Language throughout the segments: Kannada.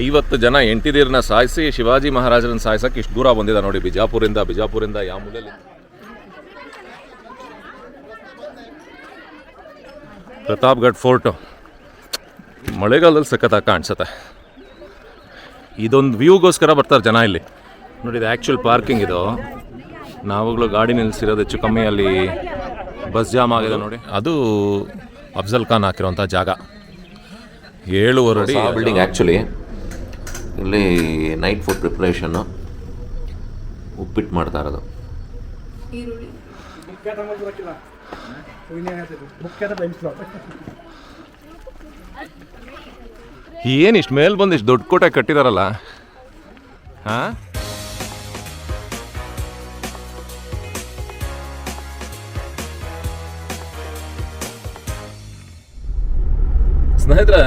ಐವತ್ತು ಜನ ಎಂಟಿದೀರನ್ನ ಸಾಯಿಸಿ ಶಿವಾಜಿ ಮಹಾರಾಜರನ್ನ ಸಾಯಿಸಕ್ಕೆ ಇಷ್ಟು ದೂರ ಬಂದಿದೆ ನೋಡಿ ಬಿಜಾಪುರಿಂದ ಬಿಜಾಪುರಿಂದ ಯಾವ ಮೂಲೆಯಲ್ಲಿ ಪ್ರತಾಪ್ಗಢ್ ಫೋರ್ಟು. ಮಳೆಗಾಲದಲ್ಲಿ ಸಖತ್ತಾಗಿ ಕಾಣಿಸುತ್ತೆ. ಇದೊಂದು ವ್ಯೂಗೋಸ್ಕರ ಬರ್ತಾರೆ ಜನ ಇಲ್ಲಿ. ನೋಡಿ, ಇದು ಆ್ಯಕ್ಚುಲ್ ಪಾರ್ಕಿಂಗ್ ಇದು. ನಾವಾಗಲೂ ಗಾಡಿ ನಿಲ್ಲಿಸಿರೋದು ಹೆಚ್ಚು ಕಮ್ಮಿ ಅಲ್ಲಿ ಬಸ್ ಜಾಮ್ ಆಗಿದೆ ನೋಡಿ. ಅದು ಅಫ್ಜಲ್ ಖಾನ್ ಹಾಕಿರೋಂಥ ಜಾಗ. ಏಳುವರೆ ಬಿಲ್ಡಿಂಗ್ ಆ್ಯಕ್ಚುಲಿ ಇಲ್ಲಿ ನೈಟ್ ಫುಡ್ ಪ್ರಿಪ್ರೇಷನ್ನು ಉಪ್ಪಿಟ್ಟು ಮಾಡ್ತಾ ಇರೋದು. ಏನು ಇಷ್ಟು ಮೇಲೆ ಬಂದು ಇಷ್ಟು ದೊಡ್ಡ ಕೋಟೆ ಕಟ್ಟಿದಾರಲ್ಲ? ಹಾಂ? ಸ್ನೇಹಿತರೆ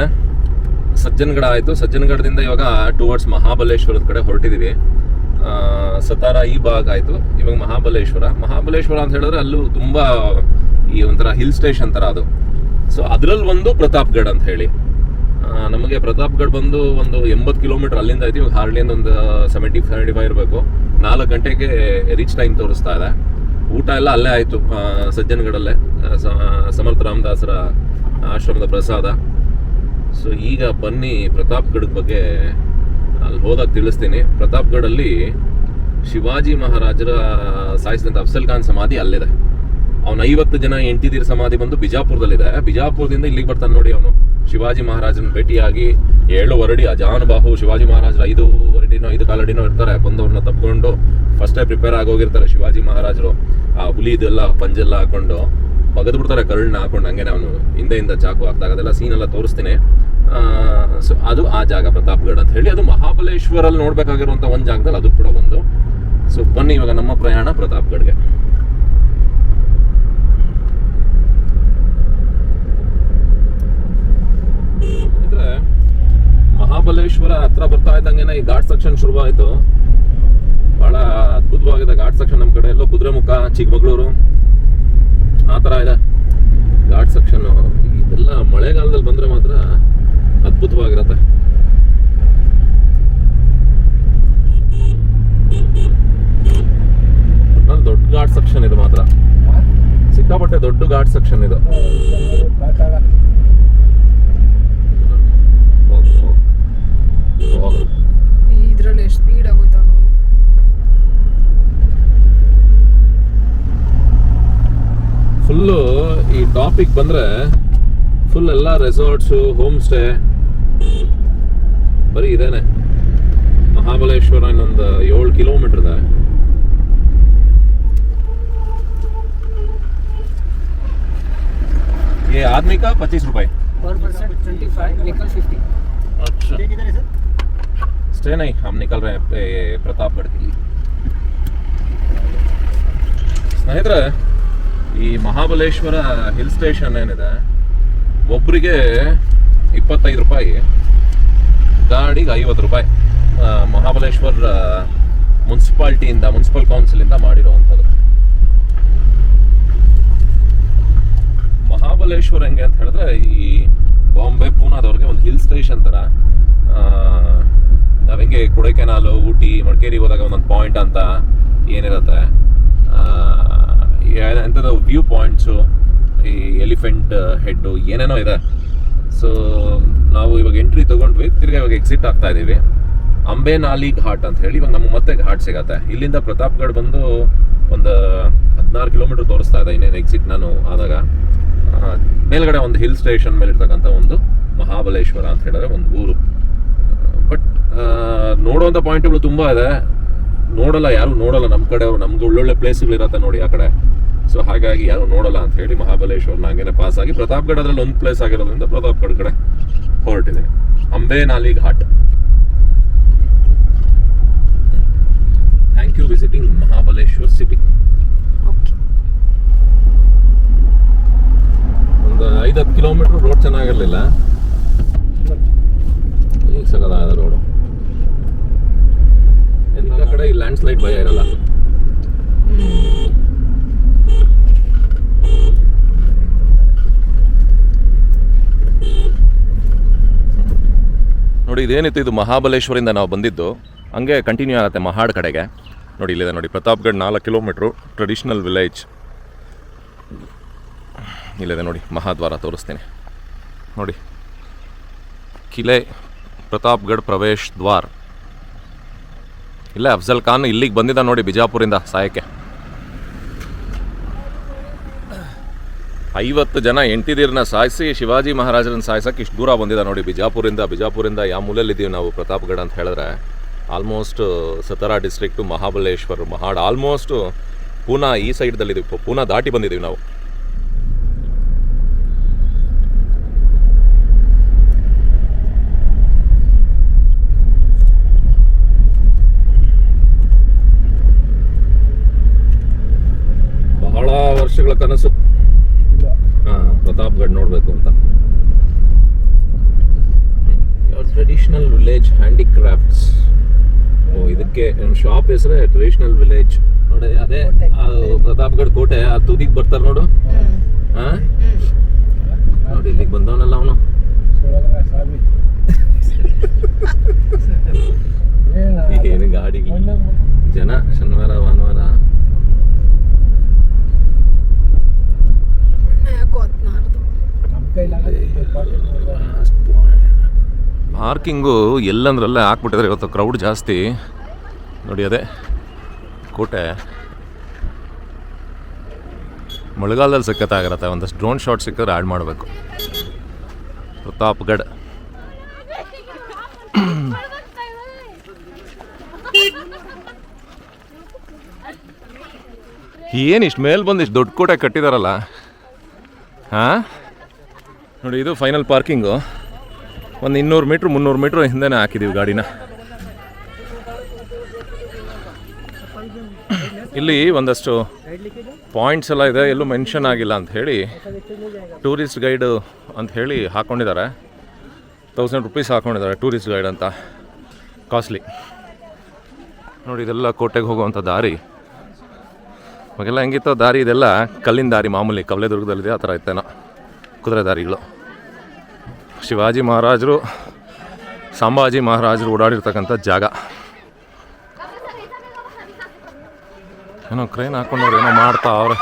ಸಜ್ಜನಗಡ ಆಯಿತು. ಸಜ್ಜನಗಡದಿಂದ ಇವಾಗ ಟುವರ್ಡ್ಸ್ ಮಹಾಬಲೇಶ್ವರದ ಕಡೆ ಹೊರಟಿದ್ದೀವಿ ಸತಾರ ಈ ಭಾಗ ಆಯಿತು. ಇವಾಗ ಮಹಾಬಲೇಶ್ವರ. ಮಹಾಬಲೇಶ್ವರ ಅಂತ ಹೇಳಿದ್ರೆ ಅಲ್ಲೂ ತುಂಬ ಈ ಒಂಥರ ಹಿಲ್ ಸ್ಟೇಷನ್ ಥರ ಅದು. ಸೊ ಅದರಲ್ಲಿ ಒಂದು ಪ್ರತಾಪ್ಗಢ ಅಂತ ಹೇಳಿ. ನಮಗೆ ಪ್ರತಾಪ್ಗಢ ಬಂದು ಒಂದು ಎಂಬತ್ತು ಕಿಲೋಮೀಟರ್ ಅಲ್ಲಿಂದ ಆಯಿತು. ಇವಾಗ ಹಾರ್ಡ್ಲಿಂದ ಒಂದು ಸೆವೆಂಟಿ ಸೆವೆಂಟಿ ಫೈವ್ ಇರಬೇಕು. ನಾಲ್ಕು ಗಂಟೆಗೆ ರೀಚ್ ಟೈಮ್ ತೋರಿಸ್ತಾ ಇದೆ. ಊಟ ಎಲ್ಲ ಅಲ್ಲೇ ಆಯಿತು ಸಜ್ಜನಗಡಲ್ಲೇ. ಸಮರ್ಥ ರಾಮದಾಸರ ಆಶ್ರಮದ ಪ್ರಸಾದ. ಸೊ ಈಗ ಬನ್ನಿ ಪ್ರತಾಪ್ಗಢದ ಬಗ್ಗೆ ಅಲ್ಲಿ ಹೋದಾಗ ತಿಳಿಸ್ತೀನಿ. ಪ್ರತಾಪ್ಗಢಲ್ಲಿ ಶಿವಾಜಿ ಮಹಾರಾಜರ ಸಾಯಿಸಿದಂಥ ಅಫ್ಸಲ್ ಖಾನ್ ಸಮಾಧಿ ಅಲ್ಲಿದೆ. ಅವನ ಐವತ್ತು ಜನ ಎಂಟಿದೀರ್ ಸಮಾಧಿ ಬಂದು ಬಿಜಾಪುರದಲ್ಲಿದೆ. ಬಿಜಾಪುರದಿಂದ ಇಲ್ಲಿಗೆ ಬರ್ತಾನೆ ನೋಡಿ ಅವನು. ಶಿವಾಜಿ ಮಹಾರಾಜನ ಭೇಟಿಯಾಗಿ ಏಳು ವರಡಿ ಅಜಾನುಬಾಹು ಶಿವಾಜಿ ಮಹಾರಾಜರ ಐದು ವರಡಿನೋ, ಐದು ಕಾಲಡಿನೋ ಇರ್ತಾರೆ. ಬಂದವ್ರನ್ನ ಫಸ್ಟ್ ಟೈಮ್ ಪ್ರಿಪೇರ್ ಆಗೋಗಿರ್ತಾರೆ ಶಿವಾಜಿ ಮಹಾರಾಜರು. ಆ ಹುಲಿ ಇದೆಲ್ಲ ಪಂಜೆಲ್ಲ ಹಾಕೊಂಡು ಬಗದ್ಬಿಡ್ತಾರೆ ಕರುಳನ್ನ ಹಾಕೊಂಡು ಹಂಗೆ ಅವನು ಹಿಂದೆಯಿಂದ ಚಾಕು ಹಾಕ್ದಾಗ ಅದೆಲ್ಲ ಸೀನ್ ಎಲ್ಲ ತೋರಿಸ್ತೀನಿ. ಸೊ ಅದು ಆ ಜಾಗ ಪ್ರತಾಪ್ಗಢ ಅಂತ ಹೇಳಿ, ಅದು ಮಹಾಬಲೇಶ್ವರಲ್ಲಿ ನೋಡ್ಬೇಕಾಗಿರುವಂಥ ಒಂದು ಜಾಗದಲ್ಲಿ ಅದು ಕೂಡ ಒಂದು. ಸೊ ಬನ್ನಿ ಇವಾಗ ನಮ್ಮ ಪ್ರಯಾಣ ಪ್ರತಾಪ್ಗಢ್ಗೆ. ಇದ್ರೆ ಮಹಾಬಲೇಶ್ವರ ಹತ್ರ ಬರ್ತಾ ಇದ್ದಂಗೆನೆ ಈ ಘಾಟ್ ಸೆಕ್ಷನ್ ಶುರುವಾಯಿತು. ಬಹಳ ಅದ್ಭುತವಾಗಿದೆ ಘಾಟ್ ಸೆಕ್ಷನ್ ನಮ್ಮ ಕಡೆ. ಎಲ್ಲೋ ಕುದುರೆಮುಖ, ಚಿಕ್ಕಮಗಳೂರು. ಆ ಥರ ಇದೆ. ಘಾಟ್ ಸೆಕ್ಷನ್ ಇದೆಲ್ಲ ಮಳೆಗಾಲದಲ್ಲಿ ಬಂದರೆ ಮಾತ್ರ ಅದ್ಭುತವಾಗಿರುತ್ತೆ. ದೊಡ್ಡ ಘಾಟ್ ಸೆಕ್ಷನ್ ಇದು ಮಾತ್ರ. ಸಿಕ್ಕಾಪಟ್ಟೆ ದೊಡ್ಡ ಘಾಟ್ ಸೆಕ್ಷನ್ ಇದು. ಇದರಲ್ಲಿ ಸ್ಪೀಡ್ ಆಗೋಯ್ತಾ ಫುಲ್ಲು ಈ ಟಾಪಿಕ್ ಬಂದ್ರೆ ಫುಲ್ ಎಲ್ಲ ರೆಸಾರ್ಟ್ಸು ಹೋಮ್ ಸ್ಟೇ ಬರೀ ಇದೇನೆ ಮಹಾಬಲೇಶ್ವರ ಇನ್ನೊಂದು ಏಳು ಕಿಲೋಮೀಟರ್ ಇದೆ ये आदमी का पच्चीस रुपए पर पर्सन ट्वेंटी फाइव निकल फिफ्टी अच्छा स्टे नहीं हम निकल रहे हैं पे- प्रतापगढ़ के लिए ಸ್ನೇಹಿತರೆ ಈ ಮಹಾಬಲೇಶ್ವರ ಹಿಲ್ ಸ್ಟೇಷನ್ ಏನಿದೆ ಒಬ್ಬರಿಗೆ ಇಪ್ಪತ್ತೈದು ರೂಪಾಯಿ, ಗಾಡಿಗೆ ಐವತ್ತು ರೂಪಾಯಿ ಮಹಾಬಲೇಶ್ವರ್ ಮುನ್ಸಿಪಾಲ್ಟಿಯಿಂದ, ಮುನ್ಸಿಪಲ್ ಕೌನ್ಸಿಲಿಂದ ಮಾಡಿರುವಂಥದ್ದು. ಮಹಾಬಲೇಶ್ವರ ಹೆಂಗೆ ಅಂತ ಹೇಳಿದ್ರೆ, ಈ ಬಾಂಬೆ ಪೂನಾದವ್ರಿಗೆ ಒಂದು ಹಿಲ್ ಸ್ಟೇಷನ್ ಥರ ನಾವು ಹೆಂಗೆ ಕೊಡೈಕೆನಾಲು, ಊಟಿ, ಮಡಿಕೇರಿ ಹೋದಾಗ ಒಂದೊಂದು ಪಾಯಿಂಟ್ ಅಂತ ಏನಿರುತ್ತೆ ಎಂಥದ್ದು ವ್ಯೂ ಪಾಯಿಂಟ್ಸು ಈ ಎಲಿಫೆಂಟ್ ಹೆಡ್ಡು ಏನೇನೋ ಇದೆ. ಸೊ ನಾವು ಇವಾಗ ಎಂಟ್ರಿ ತಗೊಂಡ್ವಿ. ತಿರ್ಗಿ ಇವಾಗ ಎಕ್ಸಿಟ್ ಆಗ್ತಾ ಇದ್ದೀವಿ ಅಂಬೇನಾಲಿ ಘಾಟ್ ಅಂತ ಹೇಳಿ ಇವಾಗ ನಮಗೆ ಮತ್ತೆ ಘಾಟ್ ಸಿಗತ್ತೆ. ಇಲ್ಲಿಂದ ಪ್ರತಾಪ್ಗಢ ಬಂದು ಒಂದು ಹದಿನಾರು ಕಿಲೋಮೀಟರ್ ತೋರಿಸ್ತಾ ಇದೆ ಇನ್ನೇನು ಎಕ್ಸಿಟ್ ನಾನು ಆದಾಗ. ಮೇಲ್ಗಡೆ ಒಂದು ಹಿಲ್ ಸ್ಟೇಷನ್ ಮೇಲೆ ಇರ್ತಕ್ಕಂಥ ಒಂದು ಮಹಾಬಲೇಶ್ವರ ಅಂತ ಹೇಳಿದ್ರೆ ಒಂದು ಊರು. ಬಟ್ ನೋಡುವಂಥ ಪಾಯಿಂಟ್ಗಳು ತುಂಬ ಇದೆ. ನೋಡಲ್ಲ, ಯಾರು ನೋಡಲ್ಲ. ನಮ್ಮ ಕಡೆ ನಮ್ಗೆ ಒಳ್ಳೊಳ್ಳೆ ಪ್ಲೇಸ್ಗಳಿರತ್ತೆ ನೋಡಿ ಆ ಕಡೆ. ಸೊ ಹಾಗಾಗಿ ಯಾರು ನೋಡಲ್ಲ ಅಂತ ಹೇಳಿ ಮಹಾಬಲೇಶ್ವರ್ನ ಹಂಗೇನೆ ಪಾಸ್ ಆಗಿ ಪ್ರತಾಪ್ಗಢ ಅದ್ರಲ್ಲಿ ಒಂದು ಪ್ಲೇಸ್ ಆಗಿರೋದ್ರಿಂದ ಪ್ರತಾಪ್ಗಢ ಕಡೆ ಹೊರಟಿದ್ದೀನಿ. Ambenali Ghat. Thank you visiting Mahabaleshwar city ಒಂದು ಐದು ಹತ್ತು ಕಿಲೋಮೀಟ್ರ್ ರೋಡ್ ಚೆನ್ನಾಗಿರಲಿಲ್ಲ. ಈಗ ಸಗದಾದ ರೋಡು ಎಲ್ಲ ಕಡೆ ಈ ಲ್ಯಾಂಡ್ ಸ್ಲೈಡ್ ಭಯ ಇರಲ್ಲ. ನೋಡಿ, ಇದೇನಿತ್ತು ಇದು ಮಹಾಬಲೇಶ್ವರಿಂದ ನಾವು ಬಂದಿದ್ದು, ಹಂಗೆ ಕಂಟಿನ್ಯೂ ಆಗುತ್ತೆ ಮಹಾಡ್ ಕಡೆಗೆ. ನೋಡಿ, ಇಲ್ಲಿದೆ ನೋಡಿ ಪ್ರತಾಪ್ಗಢ್ ನಾಲ್ಕು ಕಿಲೋಮೀಟ್ರು ಟ್ರೆಡಿಷ್ನಲ್ ವಿಲೇಜ್ ಇಲ್ಲಿದೆ ನೋಡಿ, ಮಹಾದ್ವಾರ ತೋರಿಸ್ತೀನಿ. ನೋಡಿ, ಕಿಲೆ ಪ್ರತಾಪ್ಗಢ್ ಪ್ರವೇಶ್ ದ್ವಾರ್. ಇಲ್ಲೇ ಅಫ್ಜಲ್ ಖಾನ್ ಇಲ್ಲಿಗೆ ಬಂದಿದ್ದ ನೋಡಿ ಬಿಜಾಪುರಿಂದ ಸಾಯಕ್ಕೆ. ಐವತ್ತು ಜನ ಎಂಟಿದೀರನ್ನ ಸಾಯಿಸಿ ಶಿವಾಜಿ ಮಹಾರಾಜರನ್ನ ಸಾಯಿಸಕ್ಕೆ ಇಷ್ಟು ದೂರ ಬಂದಿದೆ ನೋಡಿ ಬಿಜಾಪುರಿಂದ ಬಿಜಾಪುರಿಂದ ಯಾವ ಮೂಲೆಯಲ್ಲಿದ್ದೀವಿ ನಾವು, ಪ್ರತಾಪ್ಗಢ ಅಂತ ಹೇಳಿದ್ರೆ almost Satara district Mahabaleshwar, Mahad almost Poona ಈ ಸೈಡ್ದಲ್ಲಿದ್ದೀವಿ ಪೂನಾ ದಾಟಿ ಬಂದಿದ್ದೀವಿ ನಾವು. ಬಹಳ ವರ್ಷಗಳ ಕನಸು ಹಾಂ ಪ್ರತಾಪ್ಗಢ್ ನೋಡಬೇಕು ಅಂತ ಟ್ರೆಡಿಷನಲ್ ವಿಲೇಜ್ ಹ್ಯಾಂಡಿಕ್ರಾಫ್ಟ್ಸ್. ಓ ಇದಕ್ಕೆ ಶಾಪ್ ಹೆಸರೇ ಟ್ರೆಡಿಷನಲ್ ವಿಲೇಜ್ ನೋಡಿ ಅದೇ ಪ್ರತಾಪ್ಗಢ ಕೋಟೆ. ಆ ತುದಿಗೆ ಬರ್ತಾರೆ ನೋಡು. ಹಾ ನೋಡಿ ಇಲ್ಲಿಗೆ ಬಂದವನಲ್ಲ ಅವನು. ಏನು ಗಾಡಿ. ಜನ ಶನಿವಾರ ಭಾನುವಾರ. ಹತ್ನಾರ್ದು? ಪಾರ್ಕಿಂಗು ಎಲ್ಲಂದ್ರಲ್ಲೇ ಹಾಕ್ಬಿಟ್ಟಿದ್ರೆ. ಇವತ್ತು ಕ್ರೌಡ್ ಜಾಸ್ತಿ. ನೋಡಿ ಅದೇ, ಕೋಟೆ. ಮಳೆಗಾಲದಲ್ಲಿ ಸಿಕ್ಕತ್ತಾಗಿರತ್ತೆ ಒಂದಷ್ಟು ಡ್ರೋನ್ ಶಾಟ್ ಸಿಕ್ಕಿದ್ರೆ ಆ್ಯಡ್ ಮಾಡಬೇಕು. ಪ್ರತಾಪ್ಗಡ್. ಏನು ಇಷ್ಟು ಮೇಲೆ ಬಂದು ಇಷ್ಟು ದೊಡ್ಡ ಕೋಟೆ ಕಟ್ಟಿದಾರಲ್ಲ? ಹಾಂ? ನೋಡಿ ಇದು ಫೈನಲ್ ಪಾರ್ಕಿಂಗು ಒಂದು ಇನ್ನೂರು ಮೀಟ್ರ್, ಮುನ್ನೂರು ಮೀಟ್ರ್ ಹಿಂದೆನೇ ಹಾಕಿದ್ದೀವಿ ಗಾಡಿನ. ಇಲ್ಲಿ ಒಂದಷ್ಟು ಪಾಯಿಂಟ್ಸ್ ಎಲ್ಲ ಇದೆ, ಎಲ್ಲೂ ಮೆನ್ಷನ್ ಆಗಿಲ್ಲ ಅಂತ ಹೇಳಿ ಟೂರಿಸ್ಟ್ ಗೈಡು ಅಂತ ಹೇಳಿ ಹಾಕ್ಕೊಂಡಿದ್ದಾರೆ ತೌಸಂಡ್ ರುಪೀಸ್ ಹಾಕ್ಕೊಂಡಿದ್ದಾರೆ ಟೂರಿಸ್ಟ್ ಗೈಡ್ ಅಂತ ಕಾಸ್ಟ್ಲಿ ನೋಡಿ, ಇದೆಲ್ಲ ಕೋಟೆಗೆ ಹೋಗುವಂಥ ದಾರಿ. ಅವಾಗೆಲ್ಲ ಹೆಂಗಿತ್ತು ದಾರಿ ಇದೆಲ್ಲ, ಕಲ್ಲಿನ ದಾರಿ ಮಾಮೂಲಿ ಕವಲೆದುರ್ಗದಲ್ಲಿದೆ, ಆ ಥರ ಇತ್ತೇನೋ, ಕುದುರೆ ದಾರಿಗಳು. ಶಿವಾಜಿ ಮಹಾರಾಜರು, ಸಂಭಾಜಿ ಮಹಾರಾಜರು ಓಡಾಡಿರ್ತಕ್ಕಂಥ ಜಾಗ. ಏನೋ ಕ್ರೈನ್ ಹಾಕೊಂಡವ್ರು ಏನೋ ಮಾಡ್ತಾ ಅವ್ರೆ.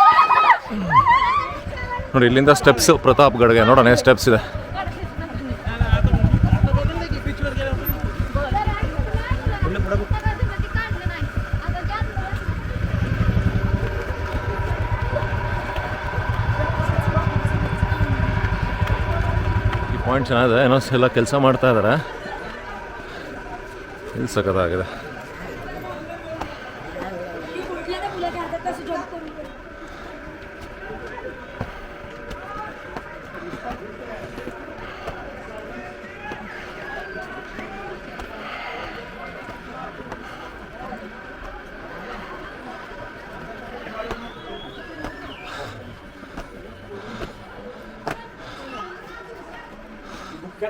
ನೋಡಿ ಇಲ್ಲಿಂದ ಸ್ಟೆಪ್ಸ್ ಪ್ರತಾಪ್ಗಢಗೆ ನೋಡೋಣ ಸ್ಟೆಪ್ಸ್ ಇದೆ. ಪಾಯಿಂಟ್ ಚೆನ್ನಾಗಿದೆ. ಏನೋ ಎಲ್ಲ ಕೆಲಸ ಮಾಡ್ತಾ ಇದ್ದಾರೆ ಇಲ್ಲಿ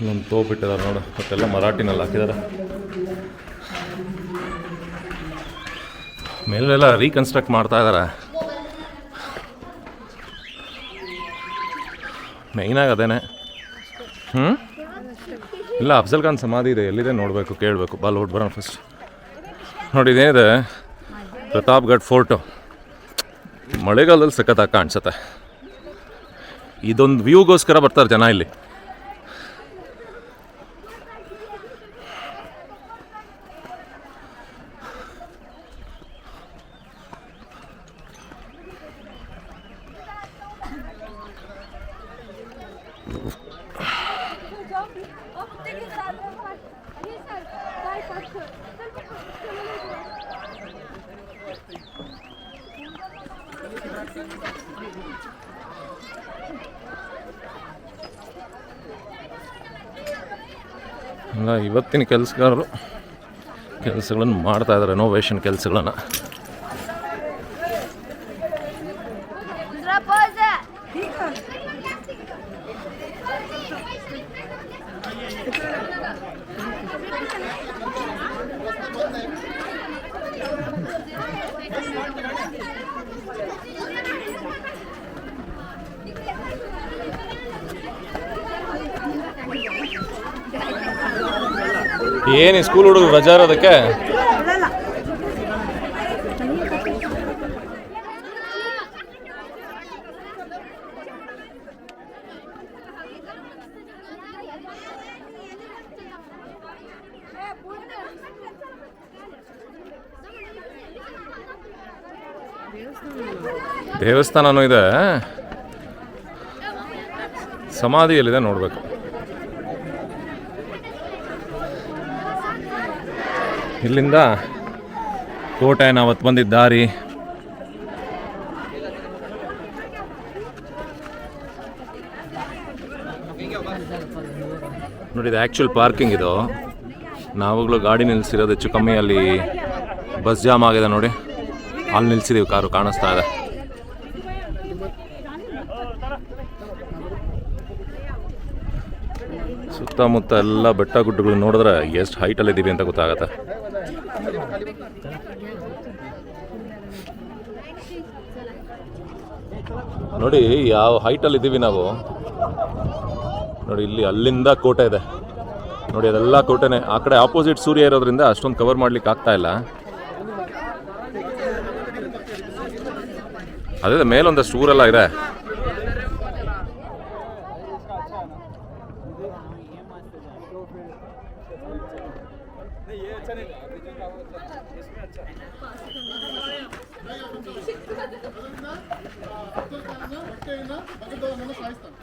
ಇಲ್ಲೊಂದು ತೋಪಿಟ್ಟಿದ್ದಾರೆ ನೋಡು. ಮತ್ತೆಲ್ಲ ಮರಾಠಿನಲ್ಲಿ ಹಾಕಿದ್ದಾರೆ. ಮೇಲೆಲ್ಲ ರೀಕನ್ಸ್ಟ್ರಕ್ಟ್ ಮಾಡ್ತಾ ಇದ್ದಾರೆ. ಮೇಯ್ನಾಗಿ ಅದೇನೆ. ಹ್ಞೂ ಇಲ್ಲ, ಅಫ್ಜಲ್ ಖಾನ್ ಸಮಾಧಿ ಇದೆ. ಎಲ್ಲಿದೆ ನೋಡಬೇಕು, ಕೇಳಬೇಕು. ಬಾಲ್ವುಡ್ ಬರೋಣ ಫಸ್ಟ್ ನೋಡಿ, ಇದೇನಿದೆ? ಪ್ರತಾಪ್ಗಢ್ ಫೋರ್ಟು. ಮಳೆಗಾಲದಲ್ಲಿ ಸಖತ್ತಾಗಿ ಕಾಣಿಸುತ್ತೆ. ಇದೊಂದು ವ್ಯೂಗೋಸ್ಕರ ಬರ್ತಾರೆ ಜನ ಇಲ್ಲಿ. ಇವತ್ತಿನ ಕೆಲಸಗಾರರು ಕೆಲಸಗಳನ್ನು ಮಾಡ್ತಾಯಿದ್ದಾರೆ ರೆನೋವೇಷನ್ ಕೆಲಸಗಳನ್ನು. ಏನು ಸ್ಕೂಲ್ ಹುಡುಗರು ರಜಾ ಇರೋದಕ್ಕೆ ದೇವಸ್ಥಾನನೂ ಇದೆ. ಸಮಾಧಿಯಲ್ಲಿದೆ ನೋಡಬೇಕು. ಇಲ್ಲಿಂದ ಕೋಟೆ ನಾವು ಅವತ್ತು ಬಂದಿದ್ದ ದಾರಿ. ನೋಡಿ, ಇದು ಆ್ಯಕ್ಚುಲ್ ಪಾರ್ಕಿಂಗ್ ಇದು. ನಾವಾಗಲೂ ಗಾಡಿ ನಿಲ್ಲಿಸಿರೋದು ಹೆಚ್ಚು ಕಮ್ಮಿ ಅಲ್ಲಿ ಬಸ್ ಜಾಮ್ ಆಗಿದೆ ನೋಡಿ. ಅಲ್ಲಿ ನಿಲ್ಲಿಸಿದೀವಿ ಕಾರು, ಕಾಣಿಸ್ತಾ ಇದೆ. ಸುತ್ತಮುತ್ತ ಎಲ್ಲ ಬೆಟ್ಟ ಗುಡ್ಡಗಳು ನೋಡಿದ್ರೆ ಎಷ್ಟು ಹೈಟಲ್ಲಿ ಇದ್ದೀವಿ ಅಂತ ಗೊತ್ತಾಗತ್ತೆ. ನೋಡಿ, ಯಾವ ಹೈಟಲ್ಲಿ ಇದ್ದೀವಿ ನಾವು? ನೋಡಿ, ಇಲ್ಲಿ ಅಲ್ಲಿಂದ ಕೋಟೆ ಇದೆ. ನೋಡಿ, ಅದೆಲ್ಲ ಕೋಟೆನೆ. ಆ ಕಡೆ ಆಪೋಸಿಟ್ ಸೂರ್ಯ ಇರೋದ್ರಿಂದ ಅಷ್ಟೊಂದು ಕವರ್ ಮಾಡ್ಲಿಕ್ಕೆ ಆಗ್ತಾ ಇಲ್ಲ. ಅದೇ, ಮೇಲೊಂದಷ್ಟು ಊರೆಲ್ಲ ಇದೆ.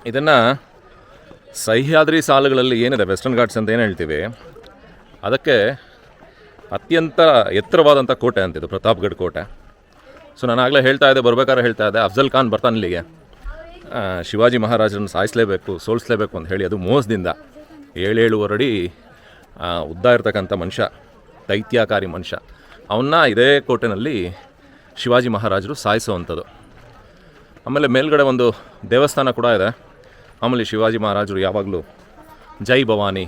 ಇದನ್ನು ಸಹ್ಯಾದ್ರಿ ಸಾಲುಗಳಲ್ಲಿ ಏನಿದೆ? ವೆಸ್ಟರ್ನ್ ಘಾಟ್ಸ್ ಅಂತ ಏನು ಹೇಳ್ತೀವಿ? ಅದಕ್ಕೆ ಅತ್ಯಂತ ಎತ್ತರವಾದಂಥ ಕೋಟೆ ಅಂತಿದ್ದು ಪ್ರತಾಪ್ಗಢ ಕೋಟೆ. ಸೊ ನಾನು ಆಗಲೇ ಹೇಳ್ತಾ ಇದ್ದೆ, ಬರ್ಬೇಕಾದ್ರೆ ಹೇಳ್ತಾ ಇದ್ದೆ, ಅಫ್ಜಲ್ ಖಾನ್ ಬರ್ತಾನೆ ಇಲ್ಲಿಗೆ. ಶಿವಾಜಿ ಮಹಾರಾಜರನ್ನು ಸಾಯಿಸಲೇಬೇಕು, ಸೋಲಿಸ್ಲೇಬೇಕು ಅಂತ ಹೇಳಿ, ಅದು ಮೋಸದಿಂದ ಏಳೇಳುವರಡಿ ಉದ್ದ ಇರತಕ್ಕಂಥ ಮನುಷ್ಯ, ದೈತ್ಯಾಕಾರಿ ಮನುಷ್ಯ. ಅವನ್ನ ಇದೇ ಕೋಟೆನಲ್ಲಿ ಶಿವಾಜಿ ಮಹಾರಾಜರು ಸಾಯಿಸುವಂಥದ್ದು. ಆಮೇಲೆ ಮೇಲ್ಗಡೆ ಒಂದು ದೇವಸ್ಥಾನ ಕೂಡ ಇದೆ. ಆಮೇಲೆ ಶಿವಾಜಿ ಮಹಾರಾಜರು ಯಾವಾಗಲೂ ಜೈ ಭವಾನಿ,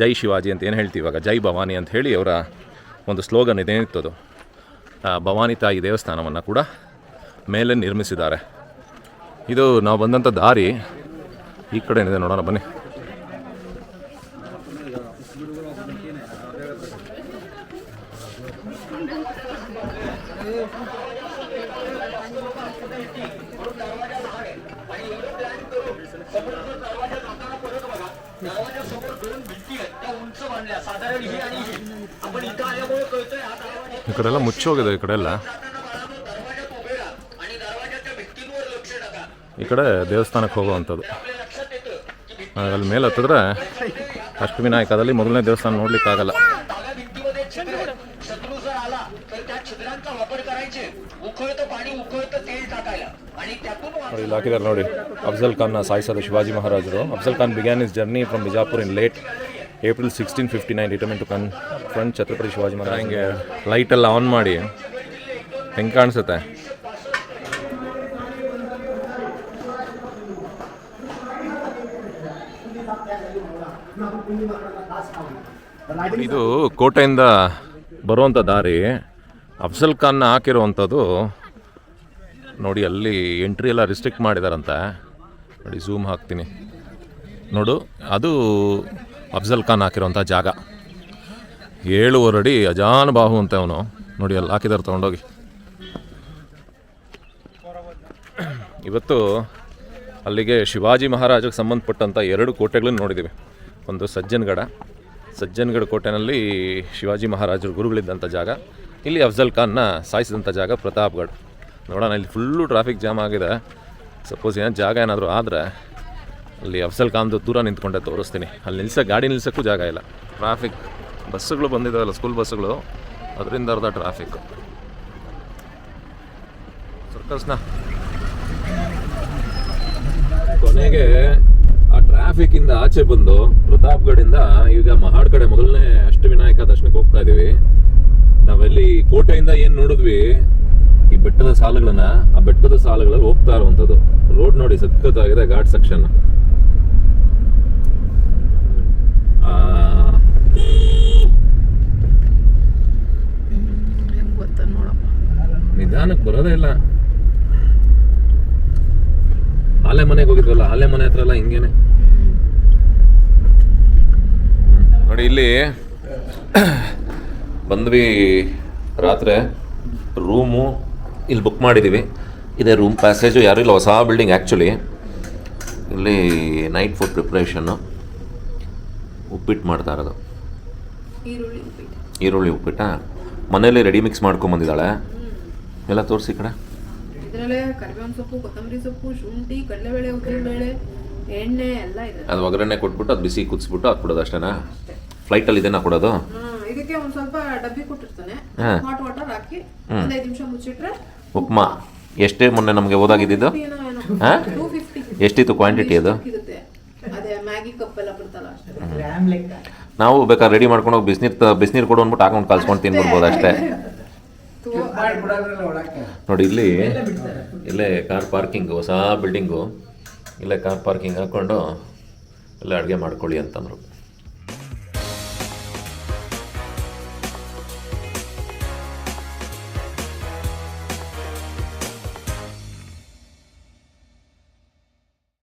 ಜೈ ಶಿವಾಜಿ ಅಂತ ಏನು ಹೇಳ್ತೀವಿ ಇವಾಗ? ಜೈ ಭವಾನಿ ಅಂತ ಹೇಳಿ ಅವರ ಒಂದು ಸ್ಲೋಗನ್ ಇದೇನಿತ್ತದು ಭವಾನಿ ತಾಯಿ ದೇವಸ್ಥಾನವನ್ನು ಕೂಡ ಮೇಲೆ ನಿರ್ಮಿಸಿದ್ದಾರೆ. ಇದು ನಾವು ಬಂದಂಥ ದಾರಿ ಈ ಕಡೆ ಏನಿದೆ ನೋಡೋಣ, ಬನ್ನಿ. ಈ ಕಡೆ ಎಲ್ಲ ಮುಚ್ಚೋಗಿದೆ ಈ ಕಡೆ ಎಲ್ಲ ಈ ಕಡೆ ದೇವಸ್ಥಾನಕ್ಕೆ ಹೋಗುವಂಥದ್ದು ಅಲ್ಲಿ ಮೇಲೆ ಹತ್ತಿದ್ರೆ ಅಷ್ಟವಿನಾಯಕದಲ್ಲಿ ಮೊದಲನೇ ದೇವಸ್ಥಾನ ನೋಡ್ಲಿಕ್ಕಾಗಲ್ಲ शत्रू जर आला तर त्या छिद्रांचा वापर करायचे उकळतं पाणी उकळतं तेल टाकायला आणि त्यातून ನೋಡಿ ಇಲ್ಲಿ ಹಾಕಿದ್ದಾರೆ ನೋಡಿ ಅಫ್ಜಲ್ ಖಾನ್ನ ಸಾಯಿಸೋದು ಶಿವಾಜಿ ಮಹಾರಾಜರು Afzal Khan began his journey from Bijapur in late April sixteen fifty nine ರಿಟರ್ಮೆಂಟ್ to confront Chhatrapati Shivaji Maharaj ಹಿಂಗೆ ಲೈಟೆಲ್ಲ ಆನ್ ಮಾಡಿ ಹೆಂಗೆ ಕಾಣಿಸುತ್ತೆ ಇದು ಕೋಟೆಯಿಂದ ಬರುವಂಥ ದಾರಿ ಅಫ್ಸಲ್ ಖಾನ್ನ ಹಾಕಿರುವಂಥದ್ದು. ನೋಡಿ, ಅಲ್ಲಿ ಎಂಟ್ರಿ ಎಲ್ಲ ರಿಸ್ಟ್ರಿಕ್ಟ್ ಮಾಡಿದಾರಂತೆ. ನೋಡಿ ಝೂಮ್ ಹಾಕ್ತೀನಿ. ನೋಡು, ಅದು ಅಫ್ಜಲ್ ಖಾನ್ ಹಾಕಿರೋಂಥ ಜಾಗ. ಏಳುವರೆ ಅಡಿ ಅಜಾನ್ ಬಾಹು ಅಂತ ಅವನು. ನೋಡಿ, ಅಲ್ಲಿ ಹಾಕಿದಾರೆ, ತೊಗೊಂಡೋಗಿ. ಇವತ್ತು ಅಲ್ಲಿಗೆ ಶಿವಾಜಿ ಮಹಾರಾಜಕ್ಕೆ ಸಂಬಂಧಪಟ್ಟಂಥ ಎರಡು ಕೋಟೆಗಳನ್ನು ನೋಡಿದ್ದೀವಿ ಒಂದು ಸಜ್ಜನಗಡ ಸಜ್ಜನಗಡ ಕೋಟೆನಲ್ಲಿ ಶಿವಾಜಿ ಮಹಾರಾಜರು ಗುರುಗಳಿದ್ದಂಥ ಜಾಗ. ಇಲ್ಲಿ ಅಫ್ಜಲ್ ಖಾನ್ನ ಸಾಯಿಸಿದಂಥ ಜಾಗ ಪ್ರತಾಪ್ಗಢ ನೋಡೋಣ, ಇಲ್ಲಿ ಫುಲ್ಲು ಟ್ರಾಫಿಕ್ ಜಾಮ್ ಆಗಿದೆ. ಸಪೋಸ್ ಏನೋ ಜಾಗ ಏನಾದರೂ ಆದರೆ ಅಲ್ಲಿ ಅಫ್ಜಲ್ ಖಾನ್ದು ದೂರ ನಿಂತ್ಕೊಂಡೆ ತೋರಿಸ್ತೀನಿ. ಅಲ್ಲಿ ನಿಲ್ಸೋ ಗಾಡಿ ನಿಲ್ಸೋಕ್ಕೂ ಜಾಗ ಇಲ್ಲ. ಟ್ರಾಫಿಕ್ ಬಸ್ಸುಗಳು ಬಂದಿದ್ದಾವಲ್ಲ ಸ್ಕೂಲ್ ಬಸ್ಸುಗಳು, ಅದರಿಂದ ಅರ್ಧ ಟ್ರಾಫಿಕ್ ಸರ್ಕಸ್ನ ಕೊನೆಗೆ ಟ್ರಾಫಿಕ್ ಇಂದ ಆಚೆ ಬಂದು ಪ್ರತಾಪ್ಗಡಿಂದ ಈಗ ಮಹಾಡ್ ಕಡೆ ಮೊದಲನೇ ಅಷ್ಟವಿನಾಯಕ ದರ್ಶನಕ್ಕೆ ಹೋಗ್ತಾ ಇದೀವಿ. ನಾವೆಲ್ಲಿ ಕೋಟೆಯಿಂದ ಏನ್ ನೋಡಿದ್ವಿ ಈ ಬೆಟ್ಟದ ಸಾಲುಗಳನ್ನ ಆ ಬೆಟ್ಟದ ಸಾಲುಗಳಲ್ಲಿ ಹೋಗ್ತಾ ಇರುವಂತದ್ದು ರೋಡ್ ನೋಡಿ ಸಖತ್ತಾಗಿದೆ ಘಾಟ್ ಸೆಕ್ಷನ್ ನಿಧಾನಕ್ಕೆ ಬರೋದೇ ಇಲ್ಲ. ಆಲೆ ಮನೆಗೆ ಹೋಗಿದ್ವಲ್ಲ ಆಲೆ ಮನೆ ಹತ್ರ ಎಲ್ಲ ಹಿಂಗೇನೆ. ನೋಡಿ ಇಲ್ಲಿ ಬಂದ್ವಿ ರಾತ್ರಿ. ರೂಮು ಇಲ್ಲಿ ಬುಕ್ ಮಾಡಿದ್ದೀವಿ ಇದೆ ರೂಮ್ ಪ್ಯಾಸೇಜು ಯಾರೂ ಇಲ್ಲ ಹೊಸ ಬಿಲ್ಡಿಂಗ್ ಆ್ಯಕ್ಚುಲಿ ಇಲ್ಲಿ ನೈಟ್ ಫುಡ್ ಪ್ರಿಪ್ರೇಷನ್ನು ಉಪ್ಪಿಟ್ಟು ಮಾಡ್ತಾ ಇರೋದು. ಈರುಳ್ಳಿ ಉಪ್ಪಿಟ್ಟು. ಈರುಳ್ಳಿ ಉಪ್ಪಿಟ್ಟ? ಮನೇಲಿ ರೆಡಿ ಮಿಕ್ಸ್ ಮಾಡ್ಕೊಂಬಂದಿದ್ದಾಳೆ ಎಲ್ಲ ತೋರಿಸಿ ಕಡೆ. ಸೊಪ್ಪು ಕೊತ್ತಂಬರಿ ಸೊಪ್ಪು ಶುಂಠಿ ಕಡಲೆಬೇಳೆ ಉದ್ದಿನಬೇಳೆ ಎಣ್ಣೆ ಎಲ್ಲ ಇದೆ. ಅದು ಒಗ್ಗರಣೆ ಕೊಟ್ಬಿಟ್ಟು ಅದು ಬಿಸಿ ಕುದಿಸ್ಬಿಟ್ಟು ಹಾಕ್ಬಿಡೋದು ಅಷ್ಟೇನಾ? ಫ್ಲೈಟಲ್ಲಿ ಇದನ್ನ ಕೊಡೋದು? ಹ್ಮ್, ಇದಕ್ಕೆ ಒಂದು ಸ್ವಲ್ಪ ಡಬ್ಬಿ ಕೊಟ್ಟಿರ್ತಾನೆ. ಹಾ. ಹಾಟ್ ವಾಟರ್ ಹಾಕಿ ಒಂದು ಐದು ನಿಮಿಷ ಮುಚ್ಚಿಟ್ರೆ ಉಪ್ಮಾ ಎಷ್ಟೇ ಮೊನ್ನೆ ನಮಗೆ ಓದಾಗಿದ್ದು ಎಷ್ಟಿತ್ತು ಕ್ವಾಂಟಿಟಿ ಅದು? ಅದೇ ಮ್ಯಾಗಿ ಕಪ್ ಎಲ್ಲ ಬರ್ತಲ್ಲ ಅಷ್ಟೇ. ಗ್ರಾಮ್ ಲೆಕ್ಕ. ನಾವು ಬೇಕಾದ್ರೆ ರೆಡಿ ಮಾಡ್ಕೊಂಡು ಹೋಗಿ ಬಿಸಿನೀರು ಬಿಸಿನೀರು ಕೊಡು ಅಂದ್ಬಿಟ್ಟು ಹಾಕೊಂಡು ಕಲ್ಸ್ಕೊಂಡು ತಿನ್ಬಿಡ್ಬೋದು ಅಷ್ಟೇ. ನೋಡಿ ಇಲ್ಲಿ ಇಲ್ಲೇ ಕಾರ್ ಪಾರ್ಕಿಂಗು ಹೊಸ ಬಿಲ್ಡಿಂಗು ಇಲ್ಲೇ ಕಾರ್ ಪಾರ್ಕಿಂಗ್ ಹಾಕ್ಕೊಂಡು ಇಲ್ಲೇ ಅಡುಗೆ ಮಾಡ್ಕೊಳ್ಳಿ ಅಂತಂದರು.